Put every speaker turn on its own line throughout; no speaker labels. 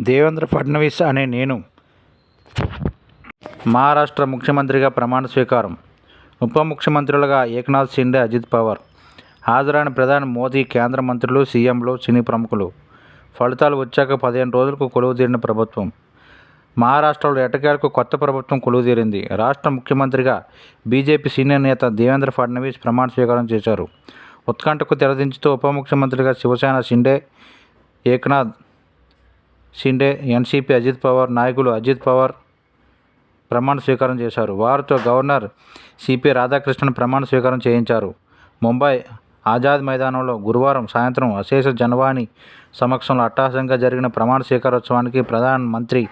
దేవేంద్ర ఫడ్నవీస్ అనే నేను. మహారాష్ట్ర ముఖ్యమంత్రిగా ప్రమాణ స్వీకారం. ఉప ముఖ్యమంత్రులుగా ఏక్నాథ్ షిండే అజిత్ పవార్. హాజరైన ప్రధాని మోదీ కేంద్ర మంత్రులు సీఎంలు సినీ ప్రముఖులు. ఫలితాలు వచ్చాక పదిహేను రోజులకు కొలువుదీరిన ప్రభుత్వం. మహారాష్ట్రలో ఎటకేలకు కొత్త ప్రభుత్వం కొలువుదీరింది రాష్ట్ర ముఖ్యమంత్రిగా బీజేపీ సీనియర్ నేత దేవేంద్ర ఫడ్నవీస్ ప్రమాణ స్వీకారం చేశారు. ఉత్కంఠకు తెరదించుతూ ఉప ముఖ్యమంత్రిగా శివసేన షిండే ఏక్నాథ్ షిండే ఎన్సీపీ అజిత్ పవార్ నాయకులు అజిత్ పవార్ ప్రమాణ స్వీకారం చేశారు. వారితో గవర్నర్ సిపి రాధాకృష్ణన్ ప్రమాణ స్వీకారం చేయించారు. ముంబై ఆజాద్ మైదానంలో గురువారం సాయంత్రం అశేష జనవాణి సమక్షంలో అట్టహాసంగా జరిగిన ప్రమాణ స్వీకారోత్సవానికి ప్రధాన మంత్రి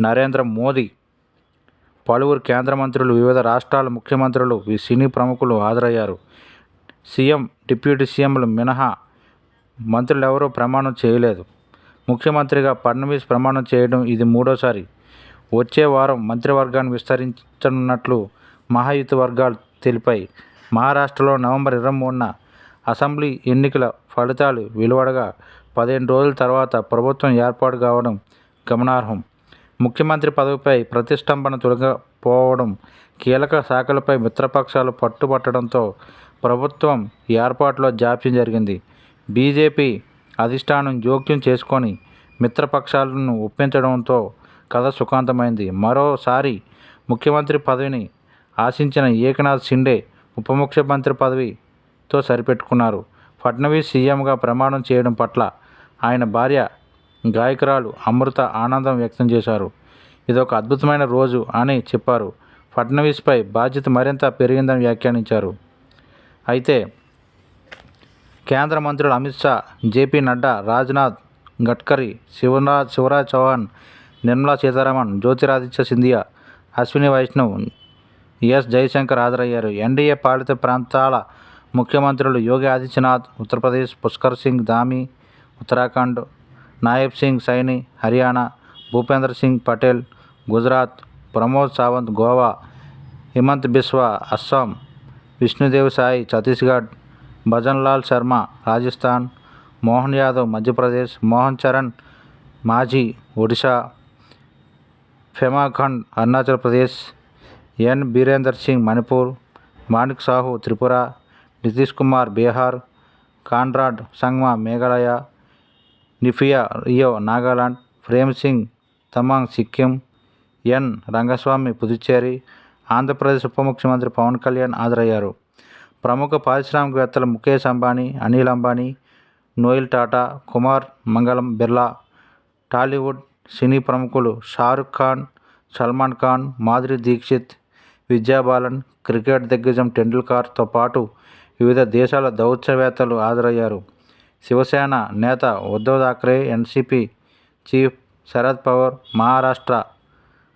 నరేంద్ర మోదీ పలువురు కేంద్ర మంత్రులు వివిధ రాష్ట్రాల ముఖ్యమంత్రులు సినీ ప్రముఖులు హాజరయ్యారు. సీఎం డిప్యూటీ సీఎంలు మినహా మంత్రులెవరూ ప్రమాణం చేయలేదు. ముఖ్యమంత్రిగా ఫడ్నవీస్ ప్రమాణం చేయడం ఇది మూడోసారి. వచ్చే వారం మంత్రివర్గాన్ని విస్తరించనున్నట్లు మహాయుతి వర్గాలు తెలిపాయి. మహారాష్ట్రలో నవంబర్ ఇరవై మూడున అసెంబ్లీ ఎన్నికల ఫలితాలు వెలువడగా పదిహేను రోజుల తర్వాత ప్రభుత్వం ఏర్పాటు కావడం గమనార్హం. ముఖ్యమంత్రి పదవిపై ప్రతిష్టంభన తొలగపోవడం కీలక శాఖలపై మిత్రపక్షాలు పట్టుబట్టడంతో ప్రభుత్వం ఏర్పాటులో జాప్యం జరిగింది. బీజేపీ అధిష్టానం జోక్యం చేసుకొని మిత్రపక్షాలను ఒప్పించడంతో కథ సుఖాంతమైంది. మరోసారి ముఖ్యమంత్రి పదవిని ఆశించిన ఏకనాథ్ షిండే ఉప ముఖ్యమంత్రి పదవితో సరిపెట్టుకున్నారు. ఫడ్నవీస్ సీఎంగా ప్రమాణం చేయడం పట్ల ఆయన భార్య గాయకురాలు అమృత ఆనందం వ్యక్తం చేశారు. ఇదొక అద్భుతమైన రోజు అని చెప్పారు. ఫడ్నవీస్పై బాధ్యత మరింత పెరిగిందని వ్యాఖ్యానించారు. అయితే కేంద్ర మంత్రులు అమిత్ షా జేపీ నడ్డా రాజ్నాథ్ గడ్కరీ శివరాజ్ శివరాజ్ చౌహాన్ నిర్మలా సీతారామన్ జ్యోతిరాదిత్య సింధియా అశ్విని వైష్ణవ్ ఎస్ జయశంకర్ హాజరయ్యారు. ఎన్డీఏ పాలిత ప్రాంతాల ముఖ్యమంత్రులు యోగి ఆదిత్యనాథ్ ఉత్తరప్రదేశ్ పుష్కర్ సింగ్ ధామి ఉత్తరాఖండ్ నాయబ్ సింగ్ సైని హర్యానా భూపేంద్ర సింగ్ పటేల్ గుజరాత్ ప్రమోద్ సావంత్ గోవా హిమంత్ బిస్వా అస్సాం విష్ణుదేవ్ సాయి ఛత్తీస్గఢ్ భజన్లాల్ శర్మ రాజస్థాన్ మోహన్ యాదవ్ మధ్యప్రదేశ్ మోహన్ చరణ్ మాజీ ఒడిశా ఫెమాఖండ్ Arunachal Pradesh N. Birender Singh Manipur Manik Saha Tripura Nitish Kumar Bihar Conrad Sangma Meghalaya Neiphiu Rio Nagaland Prem Singh Tamang Sikkim N. Rangaswamy Puducherry Andhra Pradesh ఉప ముఖ్యమంత్రి పవన్ కళ్యాణ్ హాజరయ్యారు. ప్రముఖ పారిశ్రామికవేత్తలు ముఖేష్ అంబానీ అనిల్ అంబానీ నోయల్ టాటా కుమార్ మంగళం బిర్లా టాలీవుడ్ సినీ ప్రముఖులు షారుఖ్ ఖాన్ సల్మాన్ ఖాన్ మాధురి దీక్షిత్ విద్యాబాలన్ క్రికెట్ దిగ్గజం టెండూల్కర్తో పాటు వివిధ దేశాల దౌత్యవేత్తలు హాజరయ్యారు. శివసేన నేత Uddhav Thackeray NCP chief Sharad Pawar Maharashtra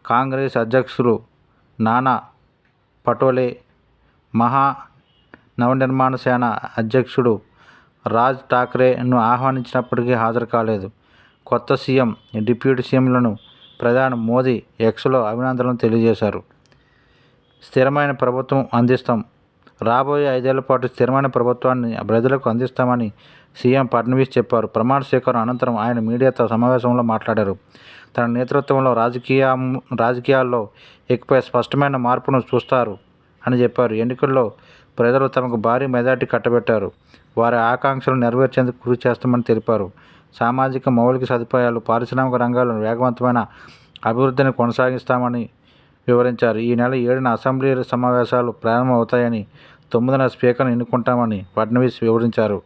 Congress అధ్యక్షులు నానా పటోలే మహా నవనిర్మాణ సేన అధ్యక్షుడు రాజ్ ఠాక్రేను ఆహ్వానించినప్పటికీ హాజరు కాలేదు. కొత్త సీఎం డిప్యూటీ సీఎంలను ప్రధాని మోదీ ఎక్స్లో అభినందనలు తెలియజేశారు. స్థిరమైన ప్రభుత్వం అందిస్తాం. రాబోయే ఐదేళ్ళ పాటు స్థిరమైన ప్రభుత్వాన్ని ప్రజలకు అందిస్తామని సీఎం ఫడ్నవీస్ చెప్పారు. ప్రమాణ స్వీకారం అనంతరం ఆయన మీడియాతో సమావేశంలో మాట్లాడారు. తన నేతృత్వంలో రాజకీయ రాజకీయాల్లో ఎక్కువ స్పష్టమైన మార్పును చూస్తారు అని చెప్పారు. ఎన్నికల్లో ప్రజలు తమకు భారీ మెజార్టీ కట్టబెట్టారు. వారి ఆకాంక్షలు నెరవేర్చేందుకు కృషి చేస్తామని తెలిపారు. సామాజిక మౌలిక సదుపాయాలు పారిశ్రామిక రంగాలను వేగవంతమైన అభివృద్ధిని కొనసాగిస్తామని వివరించారు. ఈ నెల ఏడున అసెంబ్లీ సమావేశాలు ప్రారంభమవుతాయని తొమ్మిదిన స్పీకర్ను ఎన్నుకుంటామని ఫడ్నవీస్ వివరించారు.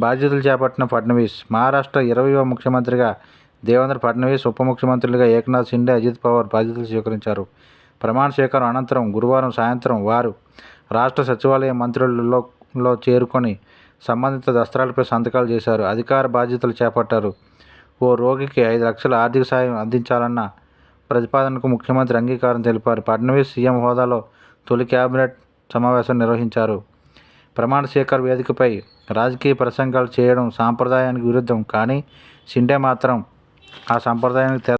బాధ్యతలు చేపట్టిన ఫడ్నవీస్ మహారాష్ట్ర ఇరవయవ ముఖ్యమంత్రిగా దేవేంద్ర ఫడ్నవీస్ ఉప ముఖ్యమంత్రులుగా ఏకనాథ్ షిండే అజిత్ పవార్ బాధ్యతలు స్వీకరించారు. ప్రమాణ స్వీకారం అనంతరం గురువారం సాయంత్రం వారు రాష్ట్ర సచివాలయ మంత్రులలో లో చేరుకొని సంబంధిత దస్త్రాలపై సంతకాలు చేశారు. అధికార బాధ్యతలు చేపట్టారు. ఓ రోగికి ఐదు లక్షల ఆర్థిక సాయం అందించాలన్న ప్రతిపాదనకు ముఖ్యమంత్రి అంగీకారం తెలిపారు. ఫడ్నవీస్ సీఎం హోదాలో తొలి కేబినెట్ సమావేశం నిర్వహించారు. ప్రమాణ స్వీకార వేదికపై రాజకీయ ప్రసంగాలు చేయడం సాంప్రదాయానికి విరుద్ధం కానీ షిండే మాత్రం ఆ సంప్రదాయానికి